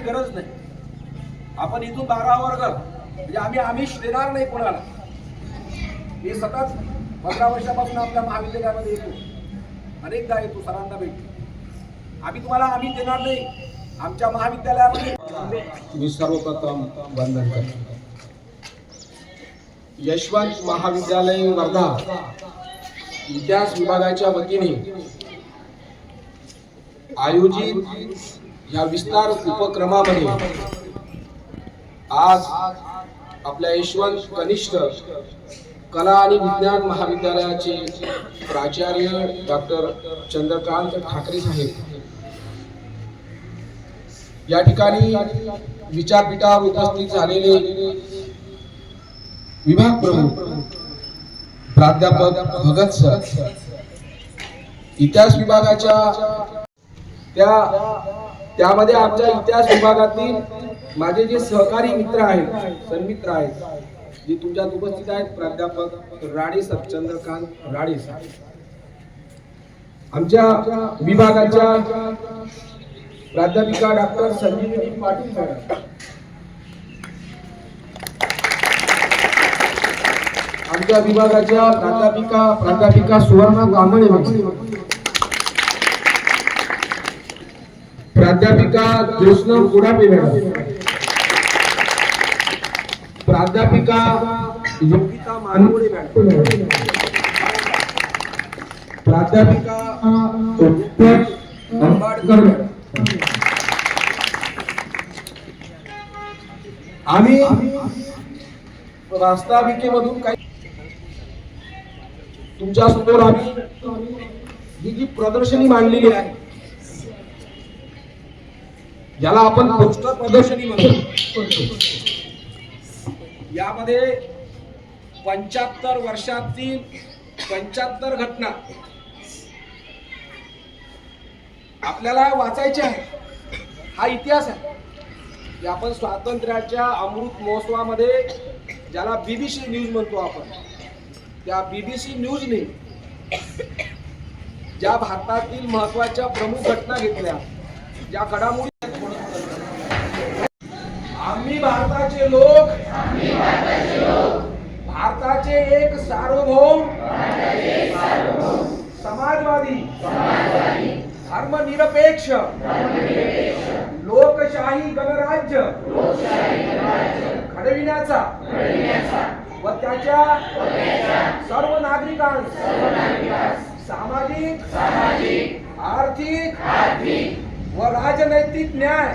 करण्याची गरज नाही. आपण इथून बारा वर्ग म्हणजे आम्ही आमिष देणार नाही कोणाला. मी सतत पंधरा वर्षापासून आपल्या महाविद्यालयामध्ये येतो. अनेकदा येतो सरांना भेटतो आम्ही तुम्हाला आम्ही देणार नाही. आमच्या महाविद्यालयामध्ये मी सर्वप्रथम वंदन करतो. यशवंत महाविद्यालय वर्धा इतिहास विभागाच्या वतीने आयोजित या विस्तार उपक्रमामध्ये आज आपल्या यशवंत कनिष्ठ कला आणि विज्ञान महाविद्यालयाचे प्राचार्य डॉक्टर चंद्रकांत ठाकरे साहेब. या ठिकाणी विचारपीठावर उपस्थित झालेले विभाग प्रमुख प्राध्यापक भगत सर. इतिहास विभागाच्या त्या त्यामध्ये आमच्या इतिहास विभागातील माझे जे सहकारी मित्र आहेत सन्मित्र आहेत जे तुमच्यात उपस्थित आहेत प्राध्यापक राणे सर चंद्रकांत राणे आमच्या विभागाच्या प्राध्यापिका डॉक्टर संजीवनी पाटील मॅडम आमच्या विभागाच्या प्राध्यापिका प्राध्यापिका सुवर्णा कांबळे मॅडम प्राध्यापिका ज्योत्स्ना गुडापे मॅडम प्राध्यापिका योगिता मानवडे मॅडम. प्राध्यापिका उत्तर अंबाडकर आम्ही प्रास्ताविकेमधून काही तुमच्यासमोर आम्ही ही जी प्रदर्शनी मांडलेली आहे ज्याला आपण पोस्टर प्रदर्शनी म्हणतो. यामध्ये पंच्याहत्तर वर्षातील पंच्याहत्तर घटना आपल्याला वाचायचे आहे हा इतिहास आहे. की आपण स्वातंत्र्याच्या अमृत महोत्सवामध्ये ज्याला बीबीसी न्यूज म्हणतो आपण त्या बीबीसी न्यूजने ज्या भारतातील महत्त्वाच्या प्रमुख घटना घेतल्या ज्या घडामोडी आम्ही भारताचे लोक. भारताचे एक सार्वभौम. समाजवादी. धर्मनिरपेक्ष. लोकशाही गणराज्य. घडविण्याचा. व त्याच्या सर्व नागरिकांस. सामाजिक आर्थिक व राजनैतिक न्याय.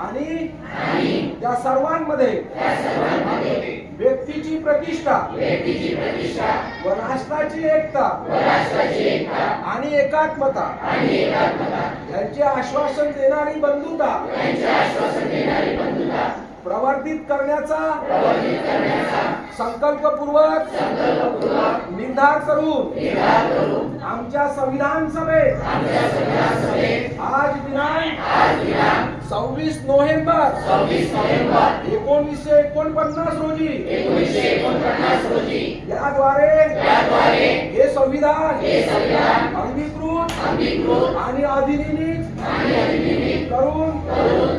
आणि त्या सर्वांमध्ये व्यक्तीची प्रतिष्ठा व राष्ट्राची एकता आणि एकात्मता यांचे आश्वासन देणारी बंधुता प्रवर्धित करण्याचा संकल्पपूर्वक निर्धार करून आमच्या संविधान सभेत आज दिनांक सव्वीस नोव्हेंबर. एकोणीसशे एकोणपन्नास रोजी. याद्वारे हे संविधान अंगीकृत आणि अधिनियमित करून स्वतः